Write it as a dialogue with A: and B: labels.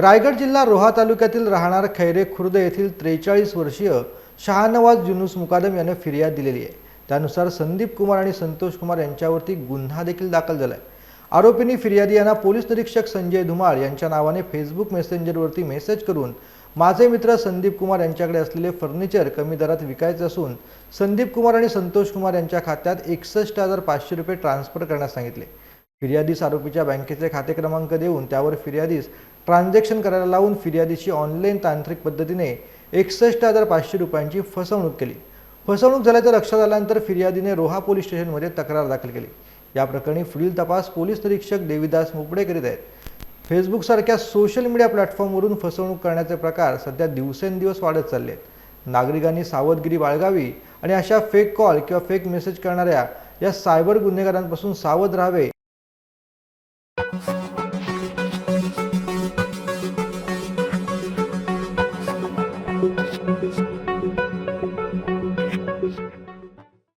A: रायगड जिल्हा रोहा तालुक्यातील राहणार खैरे खुर्द येथील त्रेचाळीस वर्षीय शहानवाज युनुस मुकादम यानं फिर्याद दिलेली आहे. त्यानुसार संदीप कुमार आणि संतोष कुमार यांच्यावरती गुन्हा देखील दाखल झाला आहे आरोपींनी फिर्यादी यांना पोलीस निरीक्षक संजय धुमाळ यांच्या नावाने फेसबुक मेसेंजरवरती मेसेज करून माझे मित्र संदीप कुमार यांच्याकडे असलेले फर्निचर कमी दरात विकायचे असून संदीप कुमार आणि संतोष कुमार यांच्या खात्यात एकसष्ट हजार पाचशे रुपये ट्रान्सफर करण्यास सांगितले. फिर्यादीस आरोपीच्या बँकेचे खाते क्रमांक देऊन त्यावर फिर्यादीस ट्रान्झॅक्शन करायला लावून फिर्यादीची ऑनलाईन तांत्रिक पद्धतीने एकसष्ट हजार पाचशे रुपयांची फसवणूक केली. फसवणूक झाल्याचं लक्षात आल्यानंतर फिर्यादीने रोहा पोलीस स्टेशनमध्ये तक्रार दाखल केली. या प्रकरणी पुढील तपास पोलीस निरीक्षक देवीदास मुपडे करीत आहेत. फेसबुकसारख्या सोशल मीडिया प्लॅटफॉर्मवरून फसवणूक करण्याचे प्रकार सध्या दिवसेंदिवस वाढत चालले आहेत. नागरिकांनी सावधगिरी बाळगावी आणि अशा फेक कॉल किंवा फेक मेसेज करणाऱ्या या सायबर गुन्हेगारांपासून सावध राहावे Thank you.